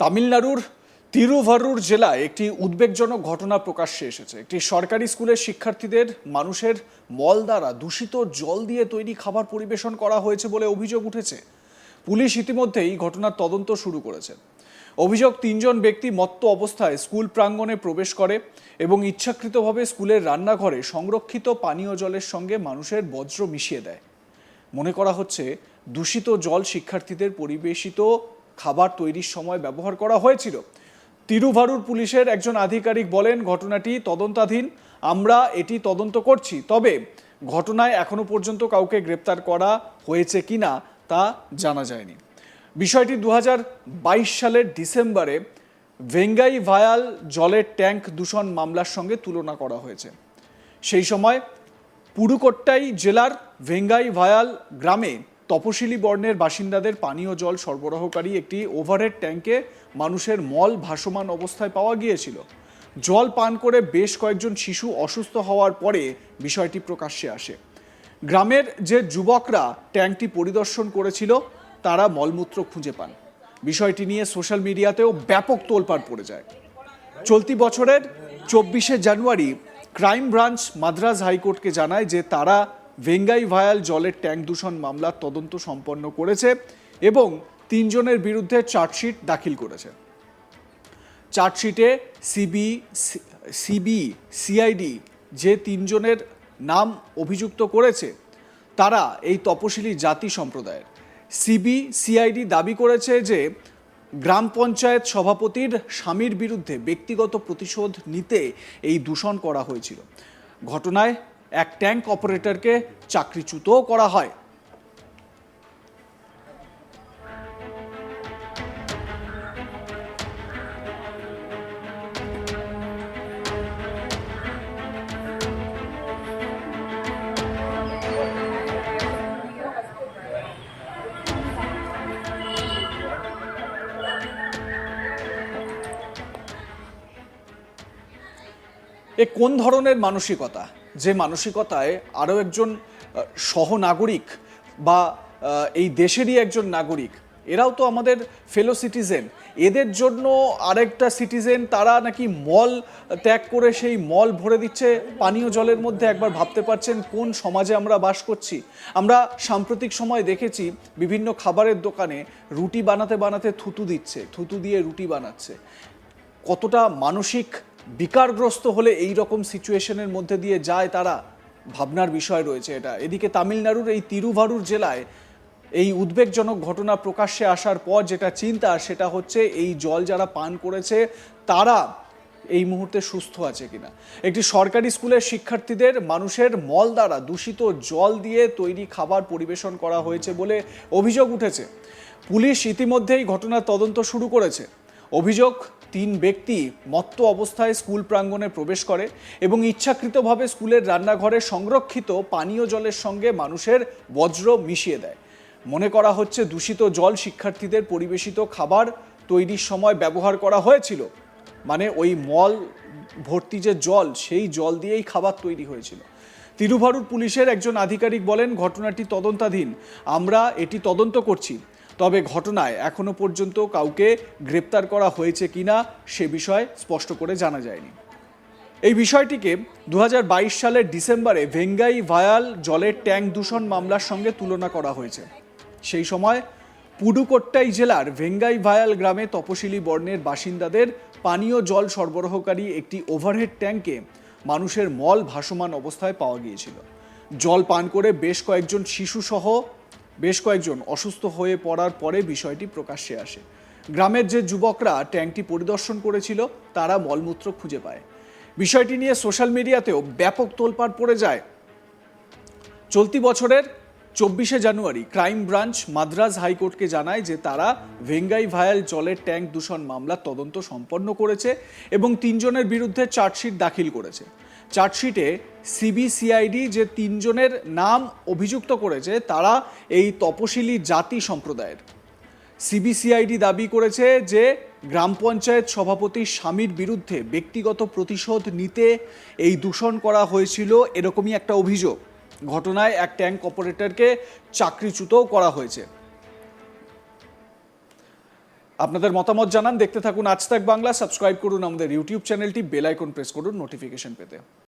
তামিলনাড়ুর তিরুভারুর জেলায় একটি উদ্বেগজনক ঘটনা প্রকাশ্যে এসেছে। একটি সরকারি স্কুলের শিক্ষার্থীদের মানুষের মল দ্বারা দূষিত জল দিয়ে তৈরি খাবার পরিবেশন করা হয়েছে বলে অভিযোগ উঠেছে। পুলিশ ইতিমধ্যেই ঘটনার তদন্ত শুরু করেছে। অভিযোগ, তিনজন ব্যক্তি মত্ত অবস্থায় স্কুল প্রাঙ্গণে প্রবেশ করে এবং ইচ্ছাকৃতভাবে স্কুলের রান্নাঘরে সংরক্ষিত পানীয় জলের সঙ্গে মানুষের বজ্র মিশিয়ে দেয়। মনে করা হচ্ছে, দূষিত জল শিক্ষার্থীদের পরিবেশিত খাবার তৈরির সময় ব্যবহার করা হয়েছিল। তিরুভারুর পুলিশের একজন আধিকারিক বলেন, ঘটনাটি তদন্তাধীন। আমরা এটি তদন্ত করছি। তবে ঘটনায় এখনও পর্যন্ত কাউকে গ্রেপ্তার করা হয়েছে কিনা তা জানা যায়নি। বিষয়টি দু হাজার বাইশ সালের ডিসেম্বরে ভেঙ্গাই ভায়াল জলের ট্যাঙ্ক দূষণ মামলার সঙ্গে তুলনা করা হয়েছে। সেই সময় পুরুকোট্টাই জেলার ভেঙ্গাই ভায়াল গ্রামে তপশিলি বর্ণের বাসিন্দাদের পানীয় জল সরবরাহকারী একটি ওভারহেড ট্যাঙ্কে মানুষের মল ভাসমান অবস্থায় পাওয়া গিয়েছিল। জল পান করে বেশ কয়েকজন শিশু অসুস্থ হওয়ার পরে বিষয়টি প্রকাশ্যে আসে। গ্রামের যে যুবকরা ট্যাঙ্কটি পরিদর্শন করেছিল, তারা মলমূত্র খুঁজে পান। বিষয়টি নিয়ে সোশ্যাল মিডিয়াতেও ব্যাপক তোলপাড় পড়ে যায়। চলতি বছরের চব্বিশে জানুয়ারি ক্রাইম ব্রাঞ্চ মাদ্রাজ হাইকোর্টকে জানায় যে তারা ভেঙ্গাই ভায়াল জলের ট্যাঙ্ক দূষণ মামলার তদন্ত সম্পন্ন করেছে এবং তিনজনের বিরুদ্ধে চার্জশিট দাখিল করেছে। চার্জশিটে সিবি সিবি, সিআইডি যে তিনজনের নাম অভিযুক্ত করেছে, তারা এই তপশিলি জাতি সম্প্রদায়ের। সিবি, সিআইডি দাবি করেছে যে গ্রাম পঞ্চায়েত সভাপতির স্বামীর বিরুদ্ধে ব্যক্তিগত প্রতিশোধ নিতে এই দূষণ করা হয়েছিল। ঘটনায় এক ট্যাঙ্ক অপারেটরকে চাকরিচ্যুতও করা হয়। এ কোন ধরনের মানসিকতা? যে মানসিকতায় আরও একজন সহনাগরিক বা এই দেশেরই একজন নাগরিক, এরাও তো আমাদের ফেলো সিটিজেন এদের জন্য আরেকটা সিটিজেন তারা নাকি মল ত্যাগ করে সেই মল ভরে দিচ্ছে, পানীয় জলের মধ্যে একবার ভাবতে পারছেন কোন সমাজে আমরা বাস করছি। আমরা সাম্প্রতিক সময় দেখেছি বিভিন্ন খাবারের দোকানে রুটি বানাতে বানাতে থুতু দিচ্ছে, থুতু দিয়ে রুটি বানাচ্ছে। কতটা মানসিক বিকারগ্রস্ত হলে এই রকম সিচুয়েশনের মধ্যে দিয়ে যায় তারা, ভাবনার বিষয় রয়েছে এটা। এদিকে তামিলনাড়ুর এই তিরুভারুর জেলায় এই উদ্বেগজনক ঘটনা প্রকাশ্যে আসার পর যেটা চিন্তা, সেটা হচ্ছে এই জল যারা পান করেছে, তারা এই মুহূর্তে সুস্থ আছে কিনা। একটি সরকারি স্কুলের শিক্ষার্থীদের মানুষের মল দ্বারা দূষিত জল দিয়ে তৈরি খাবার পরিবেশন করা হয়েছে বলে অভিযোগ উঠেছে। পুলিশ ইতিমধ্যেই ঘটনার তদন্ত শুরু করেছে। অভিযোগ, তিন ব্যক্তি মত্ত অবস্থায় স্কুল প্রাঙ্গণে প্রবেশ করে এবং ইচ্ছাকৃতভাবে স্কুলের রান্নাঘরে সংরক্ষিত পানীয় জলের সঙ্গে মানুষের বজ্র মিশিয়ে দেয়। মনে করা হচ্ছে দূষিত জল শিক্ষার্থীদের পরিবেশিত খাবার তৈরির সময় ব্যবহার করা হয়েছিল। মানে ওই মল ভর্তি যে জল, সেই জল দিয়েই খাবার তৈরি হয়েছিল। তিরুভারুর পুলিশের একজন আধিকারিক বলেন, ঘটনাটি তদন্তাধীন। আমরা এটি তদন্ত করছি। তবে ঘটনায় এখনও পর্যন্ত কাউকে গ্রেপ্তার করা হয়েছে কিনা সে বিষয়ে স্পষ্ট করে জানা যায়নি। এই বিষয়টিকে দুহাজার বাইশ সালের ডিসেম্বরে ভেঙ্গাই ভায়াল জলের ট্যাঙ্ক দূষণ মামলার সঙ্গে তুলনা করা হয়েছে। সেই সময় পুডুকোট্টাই জেলার ভেঙ্গাই ভায়াল গ্রামে তপশিলি বর্ণের বাসিন্দাদের পানীয় জল সরবরাহকারী একটি ওভারহেড ট্যাঙ্কে মানুষের মল ভাসমান অবস্থায় পাওয়া গিয়েছিল। জল পান করে বেশ কয়েকজন শিশুসহ বেশ কয়েকজন অসুস্থ হয়ে পড়ার পরে বিষয়টি প্রকাশ্যে আসে। গ্রামের যে যুবকরা ট্যাঙ্কটি পরিদর্শন করেছিল, তারা মলমূত্র খুঁজে পায়। বিষয়টি নিয়ে সোশ্যাল মিডিয়াতেও ব্যাপক তোলপাড় পড়ে যায়। চলতি বছরের চব্বিশে জানুয়ারি ক্রাইম ব্রাঞ্চ মাদ্রাজ হাইকোর্টকে জানায় যে তারা ভেঙ্গাই ভায়াল জলের ট্যাঙ্ক দূষণ মামলার তদন্ত সম্পন্ন করেছে এবং তিনজনের বিরুদ্ধে চার্জশিট দাখিল করেছে। চার্জশিটে সিবিসিআইডি যে তিনজনের নাম অভিযুক্ত করেছে, তারা এই তপশিলি জাতি সম্প্রদায়ের। সিবিসিআইডি দাবি করেছে যে গ্রাম পঞ্চায়েত সভাপতির স্বামীর বিরুদ্ধে ব্যক্তিগত প্রতিশোধ নিতে এই দূষণ করা হয়েছিল এরকমই একটা অভিযোগ। ঘটনায় এক ট্যাঙ্ক অপারেটরকে চাকরিচ্যুতও করা হয়েছে। আপনাদের মতামত জানান, দেখতে থাকুন আজ তাক বাংলা, সাবস্ক্রাইব করুন আমাদের ইউটিউব চ্যানেলটি, বেল আইকন প্রেস করুন নোটিফিকেশন পেতে।